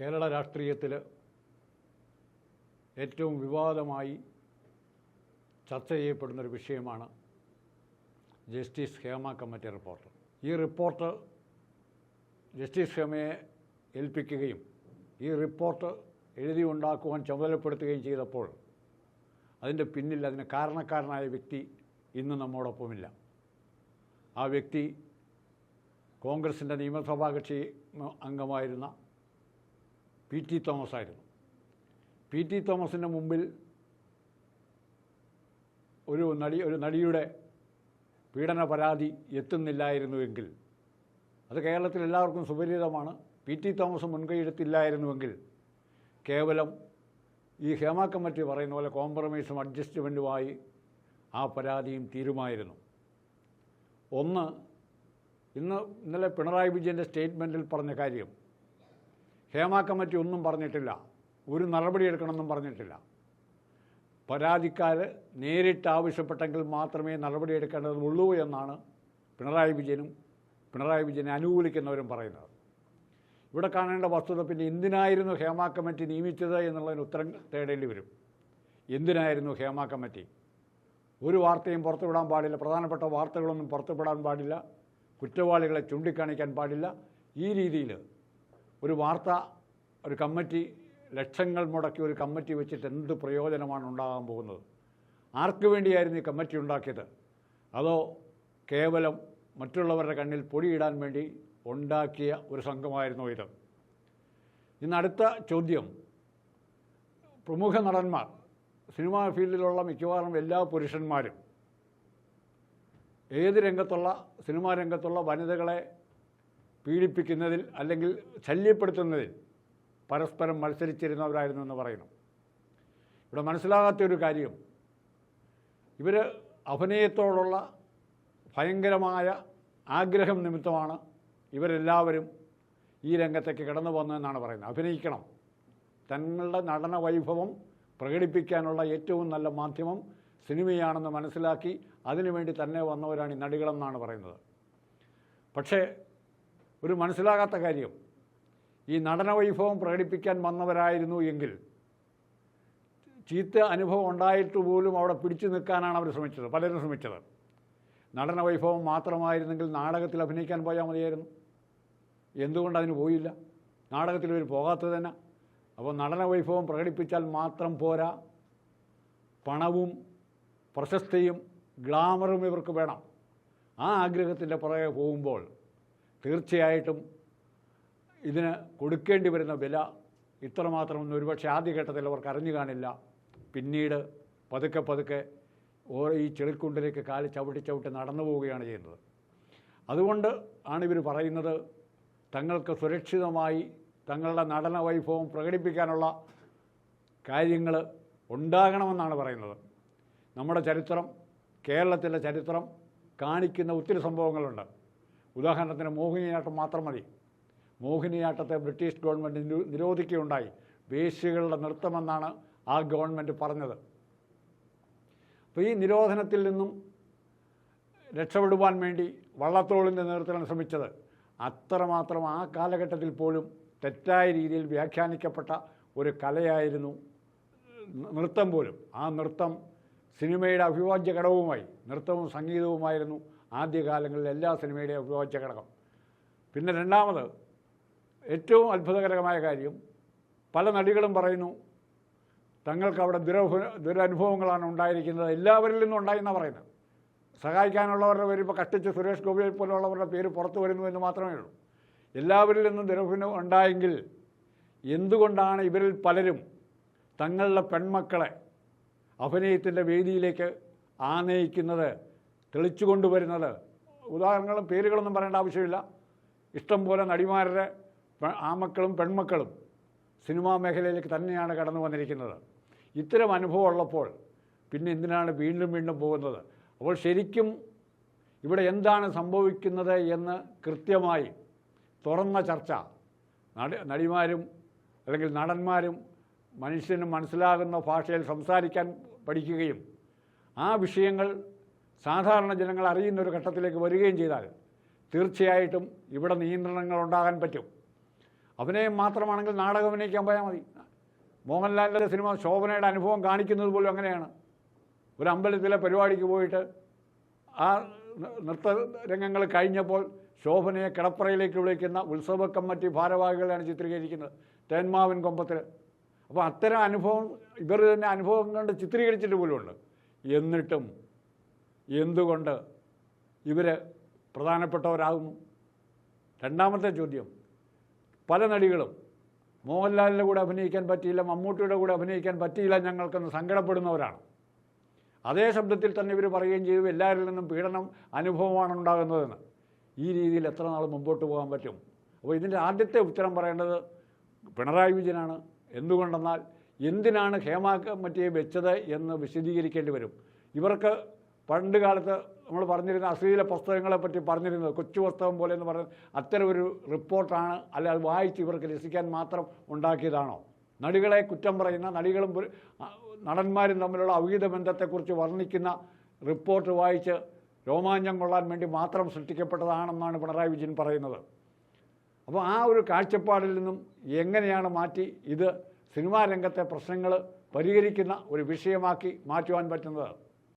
കേരള രാഷ്ട്രീയത്തിൽ ഏറ്റവും വിവാദമായി ചർച്ച ചെയ്യപ്പെടുന്നൊരു വിഷയമാണ് ജസ്റ്റിസ് ഹേമ കമ്മിറ്റി റിപ്പോർട്ട്. ഈ റിപ്പോർട്ട് ജസ്റ്റിസ് ഹേമയെ ഏൽപ്പിക്കുകയും ഈ റിപ്പോർട്ട് എഴുതി ഉണ്ടാക്കുവാൻ ചുമതലപ്പെടുത്തുകയും ചെയ്തപ്പോൾ അതിന്റെ പിന്നിൽ അതിന് കാരണക്കാരനായ വ്യക്തി ഇന്ന് നമ്മോടൊപ്പമില്ല. ആ വ്യക്തി കോൺഗ്രസിന്റെ നിയമസഭാ കക്ഷി അംഗമായിരുന്ന പി ടി തോമസ് ആയിരുന്നു പി ടി തോമസിന്റെ മുമ്പിൽ ഒരു നടി ഒരു നടിയുടെ പീഡന പരാതി എത്തുന്നില്ലായിരുന്നുവെങ്കിൽ അത് കേരളത്തിൽ എല്ലാവർക്കും സുപരിചിതമാണ്. പി ടി തോമസ് മുൻകൈയെടുത്തില്ലായിരുന്നുവെങ്കിൽ കേവലം ഈ ഹേമ കമ്മിറ്റി പറയുന്ന പോലെ കോംപ്രമൈസും അഡ്ജസ്റ്റ്മെന്റുമായി ആ പരാതിയും തീരുമായിരുന്നു. ഒന്ന് ഇന്ന് ഇന്നലെ പിണറായി വിജയന്റെ സ്റ്റേറ്റ്മെന്റിൽ പറഞ്ഞ കാര്യം ഹേമ കമ്മിറ്റി ഒന്നും പറഞ്ഞിട്ടില്ല. ഒരു നടപടി എടുക്കണമെന്നും പറഞ്ഞിട്ടില്ല. പരാതിക്കാർ നേരിട്ട് ആവശ്യപ്പെട്ടെങ്കിൽ മാത്രമേ നടപടി എടുക്കേണ്ടതുള്ളൂ എന്നാണ് പിണറായി വിജയനും പിണറായി വിജയനെ അനുകൂലിക്കുന്നവരും പറയുന്നത്. ഇവിടെ കാണേണ്ട വസ്തുത പിന്നെ എന്തിനായിരുന്നു ഹേമ കമ്മിറ്റി നിയമിച്ചത് എന്നുള്ളതിന് ഉത്തരം തേടേണ്ടി വരും. എന്തിനായിരുന്നു ഹേമ കമ്മിറ്റി ഒരു വാർത്തയും പുറത്തുവിടാൻ പാടില്ല. പ്രധാനപ്പെട്ട വാർത്തകളൊന്നും പുറത്തുവിടാൻ പാടില്ല. കുറ്റവാളികളെ ചൂണ്ടിക്കാണിക്കാൻ പാടില്ല. ഈ രീതിയിൽ ഒരു വാർത്ത ഒരു കമ്മിറ്റി ലക്ഷങ്ങൾ മുടക്കി ഒരു കമ്മിറ്റി വെച്ചിട്ട് എന്ത് പ്രയോജനമാണ് ഉണ്ടാകാൻ പോകുന്നത്? ആർക്ക് വേണ്ടിയായിരുന്നു ഈ കമ്മിറ്റി ഉണ്ടാക്കിയത്? അതോ കേവലം മറ്റുള്ളവരുടെ കണ്ണിൽ പൊടിയിടാൻ വേണ്ടി ഉണ്ടാക്കിയ ഒരു സംഘമായിരുന്നു ഇത്? ഇന്ന് അടുത്ത ചോദ്യം. പ്രമുഖ നടന്മാർ സിനിമാ ഫീൽഡിലുള്ള മിക്കവാറും എല്ലാ പുരുഷന്മാരും ഏത് രംഗത്തുള്ള സിനിമാ രംഗത്തുള്ള വനിതകളെ പീഡിപ്പിക്കുന്നതിൽ അല്ലെങ്കിൽ ശല്യപ്പെടുത്തുന്നതിൽ പരസ്പരം മത്സരിച്ചിരുന്നവരായിരുന്നു എന്ന് പറയുന്നു ഇവിടെ മനസ്സിലാകാത്ത ഒരു കാര്യം. ഇവർ അഭിനയത്തോടുള്ള ഭയങ്കരമായ ആഗ്രഹം നിമിത്തമാണ് ഇവരെല്ലാവരും ഈ രംഗത്തേക്ക് കടന്നു പോകുന്നതെന്നാണ് പറയുന്നത്. അഭിനയിക്കണം. തങ്ങളുടെ നടന വൈഭവം പ്രകടിപ്പിക്കാനുള്ള ഏറ്റവും നല്ല മാധ്യമം സിനിമയാണെന്ന് മനസ്സിലാക്കി അതിനുവേണ്ടി തന്നെ വന്നവരാണ് ഈ നടികളെന്നാണ് പറയുന്നത്. പക്ഷേ ഒരു മനസ്സിലാകാത്ത കാര്യം. ഈ നടന വൈഭവം പ്രകടിപ്പിക്കാൻ വന്നവരായിരുന്നു എങ്കിൽ ചീത്ത അനുഭവം ഉണ്ടായിട്ട് പോലും അവിടെ പിടിച്ചു നിൽക്കാനാണ് അവർ ശ്രമിച്ചത് പലരും ശ്രമിച്ചത്. നടന വൈഭവം മാത്രമായിരുന്നെങ്കിൽ നാടകത്തിൽ അഭിനയിക്കാൻ പോയാൽ മതിയായിരുന്നു. എന്തുകൊണ്ട് അതിന് പോയില്ല? നാടകത്തിൽ ഇവർ പോകാത്തത് തന്നെ. അപ്പോൾ നടന വൈഭവം പ്രകടിപ്പിച്ചാൽ മാത്രം പോരാ. പണവും പ്രശസ്തിയും ഗ്ലാമറും ഇവർക്ക് വേണം. ആ ആഗ്രഹത്തിന്റെ പുറകെ പോകുമ്പോൾ തീർച്ചയായിട്ടും ഇതിന് കൊടുക്കേണ്ടി വരുന്ന വില ഇത്രമാത്രമൊന്നും ഒരുപക്ഷെ ആദ്യഘട്ടത്തിൽ അവർക്ക് അറിഞ്ഞു കാണില്ല. പിന്നീട് പതുക്കെ പതുക്കെ ഓരോ ഈ ചെളിക്കുണ്ടിലേക്ക് കാൽ ചവിട്ടി ചവിട്ടി നടന്നു പോവുകയാണ് ചെയ്യുന്നത്. അതുകൊണ്ട് ആണ് ഇവർ പറയുന്നത് തങ്ങൾക്ക് സുരക്ഷിതമായി തങ്ങളുടെ നടന വൈഭവം പ്രകടിപ്പിക്കാനുള്ള കാര്യങ്ങൾ ഉണ്ടാകണമെന്നാണ് പറയുന്നത്. നമ്മുടെ ചരിത്രം കേരളത്തിലെ ചരിത്രം കാണിക്കുന്ന ഒത്തിരി സംഭവങ്ങളുണ്ട്. ഉദാഹരണത്തിന് മോഹിനിയാട്ടം മാത്രം മതി. മോഹിനിയാട്ടത്തെ ബ്രിട്ടീഷ് ഗവൺമെന്റ് നിരോ- നിരോധിക്കുകയുണ്ടായി. വേശ്യകളുടെ നൃത്തമെന്നാണ് ആ ഗവൺമെന്റ് പറഞ്ഞത്. അപ്പോൾ ഈ നിരോധനത്തിൽ നിന്നും രക്ഷപ്പെടുവാൻ വേണ്ടി വള്ളത്തോളിന്റെ നേതൃത്വത്തിലാണ് ശ്രമിച്ചത്. അത്രമാത്രം ആ കാലഘട്ടത്തിൽ പോലും തെറ്റായ രീതിയിൽ വ്യാഖ്യാനിക്കപ്പെട്ട ഒരു കലയായിരുന്നു നൃത്തം പോലും. ആ നൃത്തം സിനിമയുടെ അഭിവാജ്യ ഘടകവുമായി നൃത്തവും സംഗീതവുമായിരുന്നു ആദ്യകാലങ്ങളിൽ എല്ലാ സിനിമയുടെയും ഉപയോഗിച്ച ഘടകം. പിന്നെ രണ്ടാമത് ഏറ്റവും അത്ഭുതകരമായ കാര്യം പല നടികളും പറയുന്നു തങ്ങൾക്ക് അവിടെ ദുരഭ ദുരനുഭവങ്ങളാണ് ഉണ്ടായിരിക്കുന്നത്. എല്ലാവരിൽ നിന്നും ഉണ്ടായെന്നാണ് പറയുന്നത്. സഹായിക്കാനുള്ളവരുടെ പേര് ഇപ്പോൾ കട്ടിച്ച് സുരേഷ് ഗോപിയെ പോലുള്ളവരുടെ പേര് പുറത്തു വരുന്നു എന്ന് മാത്രമേ ഉള്ളൂ. എല്ലാവരിൽ നിന്നും ദുരഭിനം ഉണ്ടായെങ്കിൽ എന്തുകൊണ്ടാണ് ഇവരിൽ പലരും തങ്ങളുടെ പെൺമക്കളെ അഭിനയത്തിന്റെ വേദിയിലേക്ക് ആനയിക്കുന്നത് തെളിച്ചു കൊണ്ടുവരുന്നത് ഉദാഹരണങ്ങളും പേരുകളൊന്നും പറയേണ്ട ആവശ്യമില്ല. ഇഷ്ടം പോലെ നടിമാരുടെ ആമക്കളും പെൺമക്കളും സിനിമാ മേഖലയിലേക്ക് തന്നെയാണ് കടന്നു വന്നിരിക്കുന്നത്. ഇത്തരം അനുഭവം ഉള്ളപ്പോൾ പിന്നെ എന്തിനാണ് വീണ്ടും വീണ്ടും പോകുന്നത്? അപ്പോൾ ശരിക്കും ഇവിടെ എന്താണ് സംഭവിക്കുന്നത് എന്ന് കൃത്യമായി തുറന്ന ചർച്ച. നടി നടിമാരും അല്ലെങ്കിൽ നടന്മാരും മനുഷ്യന് മനസ്സിലാകുന്ന ഭാഷയിൽ സംസാരിക്കാൻ പഠിക്കുകയും ആ വിഷയങ്ങൾ സാധാരണ ജനങ്ങൾ അറിയുന്ന ഒരു ഘട്ടത്തിലേക്ക് വരികയും ചെയ്താൽ തീർച്ചയായിട്ടും ഇവിടെ നിയന്ത്രണങ്ങൾ ഉണ്ടാകാൻ പറ്റും. അഭിനയം മാത്രമാണെങ്കിൽ നാടകം അഭിനയിക്കാൻ പോയാൽ മതി. മോഹൻലാലിന്റെ സിനിമ ശോഭനയുടെ അനുഭവം കാണിക്കുന്നത് പോലും അങ്ങനെയാണ്. ഒരു അമ്പലത്തിലെ പരിപാടിക്ക് പോയിട്ട് ആ നൃത്ത രംഗങ്ങൾ കഴിഞ്ഞപ്പോൾ ശോഭനയെ കിടപ്പറയിലേക്ക് വിളിക്കുന്ന ഉത്സവ കമ്മിറ്റി ഭാരവാഹികളാണ് ചിത്രീകരിക്കുന്നത്. തേന്മാവിൻ കൊമ്പത്തിൽ അപ്പോൾ അത്തരം അനുഭവം ഇവർ തന്നെ അനുഭവം കണ്ട് ചിത്രീകരിച്ചിട്ട് പോലുമുണ്ട്. എന്നിട്ടും എന്തുകൊണ്ട് ഇവർ പ്രധാനപ്പെട്ടവരാകുന്നു? രണ്ടാമത്തെ ചോദ്യം. പല നടികളും മോഹൻലാലിന്റെ കൂടെ അഭിനയിക്കാൻ പറ്റിയില്ല മമ്മൂട്ടിയുടെ കൂടെ അഭിനയിക്കാൻ പറ്റിയില്ല ഞങ്ങൾക്കെന്ന് സങ്കടപ്പെടുന്നവരാണ്. അതേ ശബ്ദത്തിൽ തന്നെ ഇവർ പറയുകയും ചെയ്തു എല്ലാവരിൽ നിന്നും പീഡനം അനുഭവമാണ് ഉണ്ടാകുന്നതെന്ന്. ഈ രീതിയിൽ എത്ര നാൾ മുമ്പോട്ട് പോകാൻ പറ്റും? അപ്പോൾ ഇതിന്റെ ആദ്യത്തെ ഉത്തരം പറയേണ്ടത് പിണറായി വിജയനാണ്. എന്തുകൊണ്ടെന്നാൽ എന്തിനാണ് ഹേമ കമ്മിറ്റിയെ വെച്ചത് എന്ന് വിശദീകരിക്കേണ്ടി വരും. ഇവർക്ക് പണ്ട് കാലത്ത് നമ്മൾ പറഞ്ഞിരുന്ന അശ്ലീല പുസ്തകങ്ങളെ പറ്റി പറഞ്ഞിരുന്നത് കൊച്ചു പുസ്തകം പോലെ എന്ന് പറഞ്ഞ അത്തരം ഒരു റിപ്പോർട്ടാണ് അല്ലെ അത് വായിച്ച് ഇവർക്ക് രസിക്കാൻ മാത്രം ഉണ്ടാക്കിയതാണോ? നടികളെ കുറ്റം പറയുന്ന നടികളും നടന്മാരും തമ്മിലുള്ള അവിഹിത ബന്ധത്തെക്കുറിച്ച് വർണിക്കുന്ന റിപ്പോർട്ട് വായിച്ച് രോമാഞ്ചം കൊള്ളാൻ വേണ്ടി മാത്രം സൃഷ്ടിക്കപ്പെട്ടതാണെന്നാണ് പിണറായി വിജയൻ പറയുന്നത്. അപ്പോൾ ആ ഒരു കാഴ്ചപ്പാടിൽ നിന്നും എങ്ങനെയാണ് മാറ്റി ഇത് സിനിമാ രംഗത്തെ പ്രശ്നങ്ങൾ പരിഹരിക്കുന്ന ഒരു വിഷയമാക്കി മാറ്റുവാൻ പറ്റുന്നത്?